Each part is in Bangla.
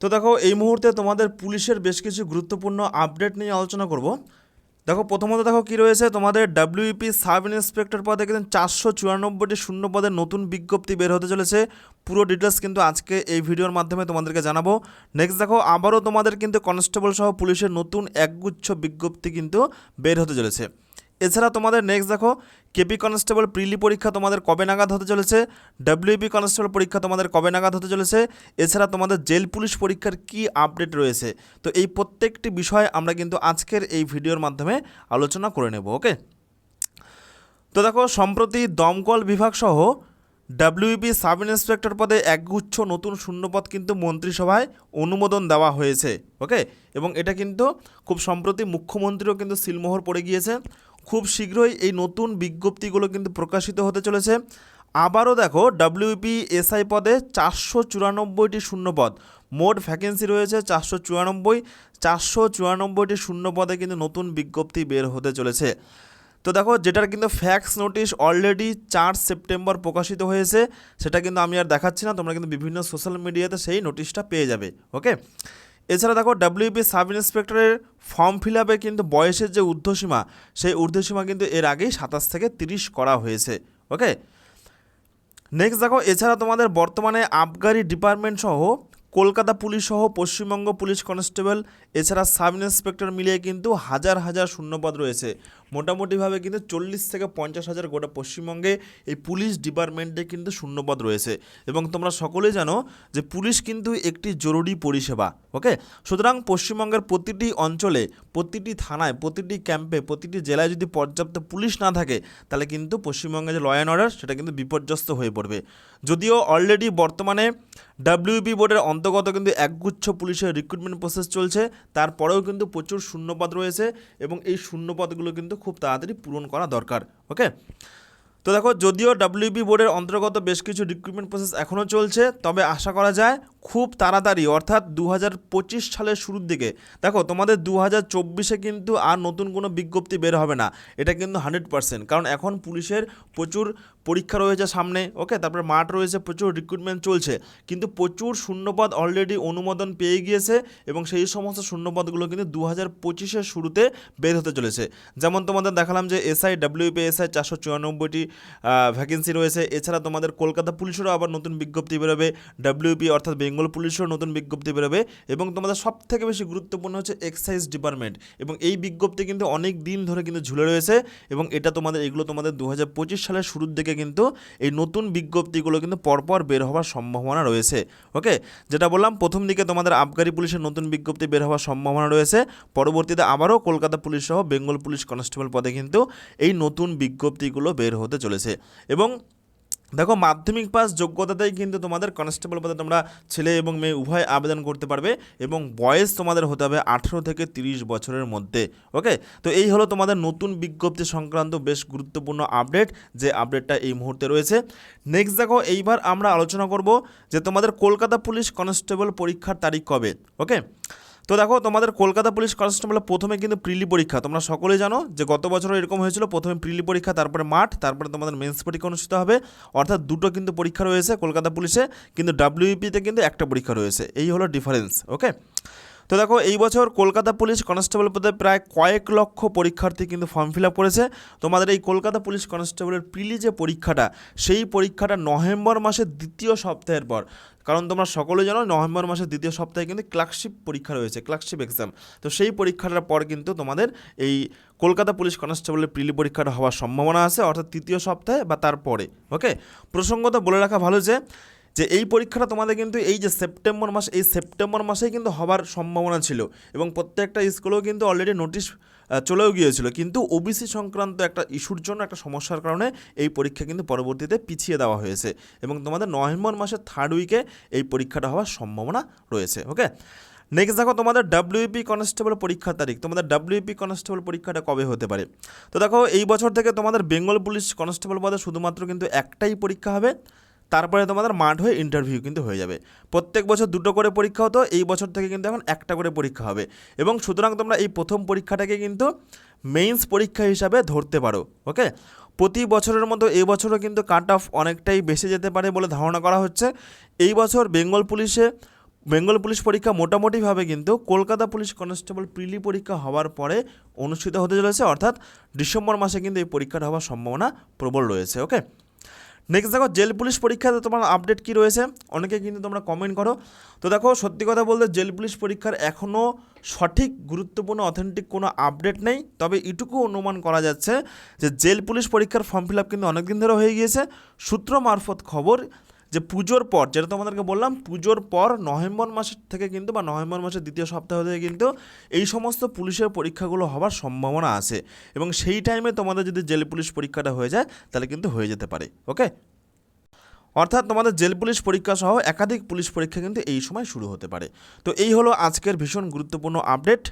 তো দেখো, এই মুহূর্তে তোমাদের পুলিশের বেশ কিছু গুরুত্বপূর্ণ আপডেট নিয়ে আলোচনা করব। দেখো, প্রথমত দেখো কি রয়েছে, তোমাদের ডাব্লিউপি সাব ইন্সপেক্টর পদে কিন্তু চারশো চুরানব্বইটি শূন্য পদের নতুন বিজ্ঞপ্তি বের হতে চলেছে। পুরো ডিটেলস কিন্তু আজকে এই ভিডিওর মাধ্যমে তোমাদেরকে জানাব। নেক্সট দেখো, আবারও তোমাদের কিন্তু কনস্টেবল সহ পুলিশের নতুন একগুচ্ছ বিজ্ঞপ্তি কিন্তু বের হতে চলেছে। এছাড়া তোমাদের নেক্সট দেখো কেপি কনস্টেবল প্রিলি পরীক্ষা তোমাদের কবে নাগাদ হতে চলেছে ডাব্লিউপি কনস্টেবল পরীক্ষা তোমাদের কবে নাগাদ হতে চলেছে, এছাড়া তোমাদের জেল পুলিশ পরীক্ষার কি আপডেট রয়েছে। তো এই প্রত্যেকটি বিষয় আমরা কিন্তু আজকের এই ভিডিওর মাধ্যমে আলোচনা করে নেব ওকে তো দেখো, সম্প্রতি দমকল বিভাগ সহ ডাব্লিউবি সাব ইন্সপেক্টর পদে একগুচ্ছ নতুন শূন্যপদ কিন্তু মন্ত্রিসভায় অনুমোদন দেওয়া হয়েছে ওকে এবং এটা কিন্তু খুব সম্প্রতি মুখ্যমন্ত্রীও কিন্তু সিলমোহর পড়ে গিয়েছে। খুব শীঘ্রই এই নতুন বিজ্ঞপ্তিগুলো কিন্তু প্রকাশিত হতে চলেছে। আবারও দেখো ডাব্লিউপি এসআই পদে চারশো চুরানব্বইটি শূন্যপদ। মোট ভ্যাকেন্সি রয়েছে চারশো চুরানব্বই। চারশো চুরানব্বইটি শূন্য পদে কিন্তু নতুন বিজ্ঞপ্তি বের হতে চলেছে। তো দেখো, যেটার কিন্তু ফ্যাক্স নোটিশ অলরেডি চার সেপ্টেম্বর প্রকাশিত হয়েছে, সেটা কিন্তু আমি আর দেখাচ্ছি না, তোমরা কিন্তু বিভিন্ন সোশ্যাল মিডিয়াতে সেই নোটিশটা পেয়ে যাবে ওকে এছাড়া দেখো ডাব্লিউপি সাব ইন্সপেক্টরের ফর্ম ফিল আপে কিন্তু বয়সের যে ঊর্ধ্বসীমা, সেই ঊর্ধ্বসীমা কিন্তু এর আগেই সাতাশ থেকে তিরিশ করা হয়েছে ওকে নেক্সট দেখো, এছাড়া তোমাদের বর্তমানে আবগারি ডিপার্টমেন্ট সহ কলকাতা পুলিশ সহ পশ্চিমবঙ্গ পুলিশ কনস্টেবল, এছাড়া সাব ইন্সপেক্টর মিলিয়ে কিন্তু হাজার হাজার শূন্যপদ রয়েছে। মোটামুটিভাবে কিন্তু চল্লিশ থেকে পঞ্চাশ হাজার গোটা পশ্চিমবঙ্গে এই পুলিশ ডিপার্টমেন্টে কিন্তু শূন্যপদ রয়েছে। এবং তোমরা সকলেই জানো যে পুলিশ কিন্তু একটি জরুরি পরিষেবা, ওকে? সুতরাং পশ্চিমবঙ্গের প্রতিটি অঞ্চলে, প্রতিটি থানায়, প্রতিটি ক্যাম্পে, প্রতিটি জেলায় যদি পর্যাপ্ত পুলিশ না থাকে, তাহলে কিন্তু পশ্চিমবঙ্গে যে ল অ্যান্ড অর্ডার সেটা কিন্তু বিপর্যস্ত হয়ে পড়বে। যদিও অলরেডি বর্তমানে ডাব্লিউবি বোর্ডের অন্তর্গত কিন্তু একগুচ্ছ পুলিশের রিক্রুটমেন্ট প্রসেস চলছে, তারপরেও কিন্তু প্রচুর শূন্যপদ রয়েছে এবং এই শূন্যপদগুলো কিন্তু খুব তাড়াতাড়ি পূরণ করা দরকার ওকে তো দেখো, যদিও ডাব্লিউবি বোর্ডের অন্তর্গত বেশ কিছু রিক্রুটমেন্ট প্রসেস এখনও চলছে, তবে আশা করা যায় খুব তাড়াতাড়ি, অর্থাৎ দু হাজার পঁচিশ সালের শুরুর দিকে। দেখো, তোমাদের দু হাজার চব্বিশে কিন্তু আর নতুন কোনো বিজ্ঞপ্তি বের হবে না। এটা কিন্তু হান্ড্রেড পার্সেন্ট, কারণ এখন পুলিশের প্রচুর পরীক্ষা রয়েছে সামনে, ওকে? তারপরে মাঠ রয়েছে, প্রচুর রিক্রুটমেন্ট চলছে। কিন্তু প্রচুর শূন্যপদ অলরেডি অনুমোদন পেয়ে গিয়েছে এবং সেই সমস্ত শূন্যপদগুলো কিন্তু দু হাজার পঁচিশের শুরুতে বের হতে চলেছে। যেমন তোমাদের দেখালাম যে এসআই ডাব্লিউপি এসআই চারশো চুরানব্বইটি ভ্যাকেন্সি রয়েছে। এছাড়া তোমাদের কলকাতা পুলিশেরও আবার নতুন বিজ্ঞপ্তি বেরোবে ডাব্লিউপি অর্থাৎ বেঙ্গল পুলিশেরও নতুন বিজ্ঞপ্তি বেরোবে এবং তোমাদের সব থেকে বেশি গুরুত্বপূর্ণ হচ্ছে এক্সাইজ ডিপার্টমেন্ট। এবং এই বিজ্ঞপ্তি কিন্তু অনেক দিন ধরে কিন্তু ঝুলে রয়েছে এবং এটা তোমাদের, এগুলো তোমাদের দু হাজার পঁচিশ সালের শুরুর দিকে কিন্তু এই নতুন বিজ্ঞপ্তিগুলো কিন্তু পরপর বের হওয়ার সম্ভাবনা রয়েছে। ওকে? যেটা বললাম, প্রথম দিকে তোমাদের আবগারি পুলিশের নতুন বিজ্ঞপ্তি বের হওয়ার সম্ভাবনা রয়েছে। পরবর্তীতে আবারও কলকাতা পুলিশ সহ বেঙ্গল পুলিশ কনস্টেবল পদে কিন্তু এই নতুন বিজ্ঞপ্তিগুলো বের হতে চলেছে। এবং দেখো, মাধ্যমিক পাস যোগ্যতাতেই কিন্তু তোমাদের কনস্টেবল পদে তোমরা ছেলে এবং মেয়ে উভয় আবেদন করতে পারবে এবং বয়স তোমাদের হতে হবে আঠেরো থেকে তিরিশ বছরের মধ্যে ওকে তো এই হলো তোমাদের নতুন বিজ্ঞপ্তি সংক্রান্ত বেশ গুরুত্বপূর্ণ আপডেট যে আপডেটটা এই মুহূর্তে রয়েছে। নেক্সট দেখো, এইবার আমরা আলোচনা করব যে তোমাদের কলকাতা পুলিশ কনস্টেবল পরীক্ষার তারিখ কবে ওকে তো দেখো, তোমাদের কলকাতা পুলিশ কনস্টেবলের প্রথমে কিন্তু প্রিলি পরীক্ষা। তোমরা সকলে জানো যে গত বছর এরকম হয়েছিল, প্রথমে প্রিলি পরীক্ষা, তারপরে মাঠ, তারপরে তোমাদের মেন্স পরীক্ষা অনুষ্ঠিত হবে। অর্থাৎ দুটো কিন্তু পরীক্ষা রয়েছে কলকাতা পুলিশে, কিন্তু ডাব্লিউপিতে কিন্তু একটা পরীক্ষা রয়েছে। এই হলো ডিফারেন্স ওকে তো দেখো, এই বছর কলকাতা পুলিশ কনস্টেবল পদে প্রায় কয়েক লক্ষ পরীক্ষার্থী কিন্তু ফর্ম ফিল আপ করেছে। তোমাদের এই কলকাতা পুলিশ কনস্টেবলের প্রিলি যে পরীক্ষাটা, সেই পরীক্ষাটা নভেম্বর মাসের দ্বিতীয় সপ্তাহের পর। কারণ তোমরা সকলে জানো, নভেম্বর মাসের দ্বিতীয় সপ্তাহে কিন্তু ক্লার্কশিপ পরীক্ষা রয়েছে, ক্লার্কশিপ এক্সাম তো সেই পরীক্ষাটার পর কিন্তু তোমাদের এই কলকাতা পুলিশ কনস্টেবলের প্রিলি পরীক্ষাটা হওয়ার সম্ভাবনা আছে, অর্থাৎ তৃতীয় সপ্তাহে বা তারপরে। ওকে? প্রসঙ্গত বলে রাখা ভালো যে যে এই পরীক্ষাটা তোমাদের কিন্তু এই যে সেপ্টেম্বর মাস, এই সেপ্টেম্বর মাসেই কিন্তু হবার সম্ভাবনা ছিল এবং প্রত্যেকটা স্কুলেও কিন্তু অলরেডি নোটিশ চলেও গিয়েছিল। কিন্তু ওবিসি সংক্রান্ত একটা ইস্যুর জন্য, একটা সমস্যার কারণে এই পরীক্ষা কিন্তু পরবর্তীতে পিছিয়ে দেওয়া হয়েছে এবং তোমাদের নভেম্বর মাসের থার্ড উইকে এই পরীক্ষাটা হওয়ার সম্ভাবনা রয়েছে ওকে নেক্সট দেখো তোমাদের ডাব্লিউপি কনস্টেবল পরীক্ষার তারিখ। তোমাদের ডাব্লিউপি কনস্টেবল পরীক্ষাটা কবে হতে পারে? তো দেখো, এই বছর থেকে তোমাদের বেঙ্গল পুলিশ কনস্টেবল পদে শুধুমাত্র কিন্তু একটাই পরীক্ষা হবে। তারপরে তোমাদের মাঠ হয়ে ইন্টারভিউ কিন্তু হয়ে যাবে। প্রত্যেক বছর দুটো করে পরীক্ষা হতো, এই বছর থেকে কিন্তু এখন একটা করে পরীক্ষা হবে। এবং সুতরাং তোমরা এই প্রথম পরীক্ষাটাকে কিন্তু মেইনস পরীক্ষা হিসাবে ধরতে পারো ওকে প্রতি বছরের মতো এই বছরও কিন্তু কাট অফ অনেকটাই বেশি যেতে পারে বলে ধারণা করা হচ্ছে। এই বছর বেঙ্গল পুলিশে, বেঙ্গল পুলিশ পরীক্ষা মোটামুটিভাবে কিন্তু কলকাতা পুলিশ কনস্টেবল প্রিলি পরীক্ষা হওয়ার পরে অনুষ্ঠিত হতে চলেছে, অর্থাৎ ডিসেম্বর মাসে কিন্তু এই পরীক্ষাটা হওয়ার সম্ভাবনা প্রবল রয়েছে ওকে নেক্সট দেখো, জেল পুলিশ পরীক্ষাতে তোমার আপডেট কি রয়েছে? অনেকে কিন্তু তোমরা কমেন্ট করো। তো দেখো, সত্যি কথা বলতে জেল পুলিশ পরীক্ষার এখনও সঠিক, গুরুত্বপূর্ণ অথেন্টিক কোনো আপডেট নেই। তবে এটুকু অনুমান করা যাচ্ছে যে জেল পুলিশ পরীক্ষার ফর্ম ফিল আপ কিন্তু অনেকদিন ধরে হয়ে গিয়েছে। সূত্র মারফত খবর যে পুজোর পর, যেটা তোমাদেরকে বললাম, পুজোর পর নভেম্বর মাসের থেকে কিন্তু বা নভেম্বর মাসের দ্বিতীয় সপ্তাহ থেকে কিন্তু এই সমস্ত পুলিশের পরীক্ষাগুলো হওয়ার সম্ভাবনা আছে। এবং সেই টাইমে তোমাদের যদি জেল পুলিশ পরীক্ষাটা হয়ে যায়, তাহলে কিন্তু হয়ে যেতে পারে ওকে অর্থাৎ তোমাদের জেল পুলিশ পরীক্ষা সহ একাধিক পুলিশ পরীক্ষা কিন্তু এই সময় শুরু হতে পারে। তো এই হলো আজকের ভীষণ গুরুত্বপূর্ণ আপডেট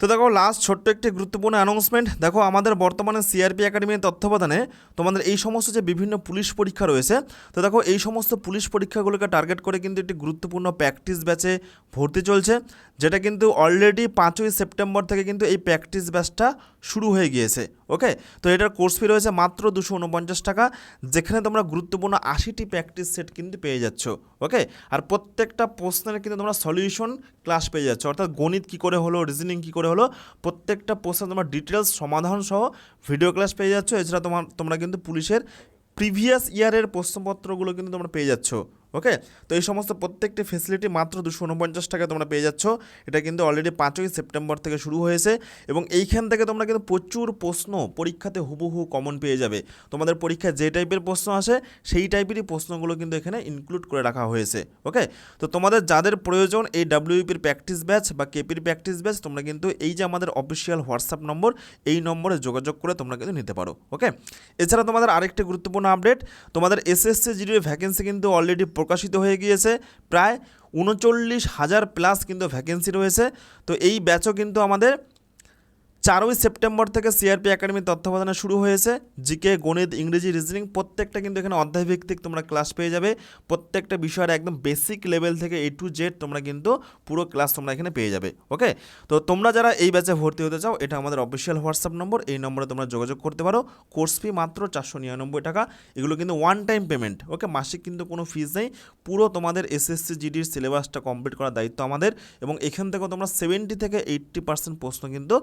তো দেখো লাস্ট ছোট্ট একটি গুরুত্বপূর্ণ অ্যানাউন্সমেন্ট দেখো, আমাদের বর্তমানে সিআরপি একাডেমির তত্ত্বাবধানে তোমাদের এই সমস্ত যে বিভিন্ন পুলিশ পরীক্ষা রয়েছে, তো দেখো, এই সমস্ত পুলিশ পরীক্ষাগুলোকে টার্গেট করে কিন্তু একটি গুরুত্বপূর্ণ প্র্যাকটিস ব্যাচে ভর্তি চলছে, যেটা কিন্তু অলরেডি পাঁচই সেপ্টেম্বর থেকে কিন্তু এই প্র্যাকটিস ব্যাচটা শুরু হয়ে গিয়েছে ওকে তো এটার কোর্স ফি রয়েছে মাত্র দুশো উনপঞ্চাশ টাকা, যেখানে তোমরা গুরুত্বপূর্ণ আশিটি প্র্যাকটিস সেট কিন্তু পেয়ে যাচ্ছ ওকে আর প্রত্যেকটা প্রশ্নের কিন্তু তোমরা সলিউশন ক্লাস পেয়ে যাচ্ছ, অর্থাৎ গণিত কী করে হলো রিজনিং কী করে হলো, প্রত্যেকটা প্রশ্নের তোমার ডিটেলস সমাধান সহ ভিডিও ক্লাস পেয়ে যাচ্ছ, এছাড়া তোমার, তোমরা কিন্তু পুলিশের প্রিভিয়াস ইয়ারের প্রশ্নপত্রগুলো কিন্তু তোমরা পেয়ে যাচ্ছ। ওকে তো এই সমস্ত প্রত্যেকটি ফেসিলিটি মাত্র দুশো উনপঞ্চাশ টাকা তোমরা পেয়ে যাচ্ছ। এটা কিন্তু অলরেডি পাঁচই সেপ্টেম্বর থেকে শুরু হয়েছে এবং এইখান থেকে তোমরা কিন্তু প্রচুর প্রশ্ন পরীক্ষাতে হুবহু কমন পেয়ে যাবে। তোমাদের পরীক্ষায় যে টাইপের প্রশ্ন আসে, সেই টাইপেরই প্রশ্নগুলো কিন্তু এখানে ইনক্লুড করে রাখা হয়েছে। ওকে তো তোমাদের যাদের প্রয়োজন এই ডাব্লিউপির প্র্যাকটিস ব্যাচ বা কেপির প্র্যাকটিস ব্যাচ তোমরা কিন্তু এই যে আমাদের অফিসিয়াল হোয়াটসঅ্যাপ নম্বর এই নম্বরে যোগাযোগ করে তোমরা কিন্তু নিতে পারো। ওকে এছাড়া তোমাদের আরেকটি গুরুত্বপূর্ণ আপডেট তোমাদের এসএসসি জিডির ভ্যাকেন্সি কিন্তু অলরেডি প্রকাশিত হয়ে গিয়েছে। প্রায় উনচল্লিশ হাজার প্লাস কিন্তু ভ্যাকেন্সি রয়েছে। তো এই ব্যাচও কিন্তু আমাদের চারই সেপ্টেম্বর থেকে সিআরপি একাডেমির তত্ত্বাবধানে শুরু হয়েছে। জিকে, গণিত, ইংরেজি, রিজনিং, প্রত্যেকটা কিন্তু এখানে অধ্যায়ভিত্তিক তোমরা ক্লাস পেয়ে যাবে। প্রত্যেকটা বিষয়ের একদম বেসিক লেভেল থেকে এ টু জেড তোমরা কিন্তু পুরো ক্লাস তোমরা এখানে পেয়ে যাবে, ওকে? তো তোমরা যারা এই ব্যাচে ভর্তি হতে চাও, এটা আমাদের অফিসিয়াল হোয়াটসঅ্যাপ নম্বর এই নম্বরে তোমরা যোগাযোগ করতে পারো। কোর্স ফি মাত্র চারশো নিরানব্বই টাকা। এগুলো কিন্তু ওয়ান টাইম পেমেন্ট ওকে? মাসিক কিন্তু কোনো ফিজ নেই। পুরো তোমাদের এসএসসি জিডির সিলেবাসটা কমপ্লিট করার দায়িত্ব আমাদের এবং এখান থেকেও তোমরা সেভেন্টি থেকে এইট্টি পার্সেন্ট প্রশ্ন কিন্তু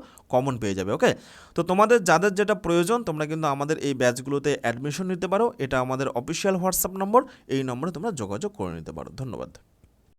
কমন পেয়ে যাবে ওকে তো তোমাদের যাদের যেটা প্রয়োজন, তোমরা কিন্তু আমাদের এই ব্যাচগুলোতে অ্যাডমিশন নিতে পারো। এটা আমাদের অফিসিয়াল হোয়াটসঅ্যাপ নম্বর এই নম্বরে তোমরা যোগাযোগ করে নিতে পারো। ধন্যবাদ।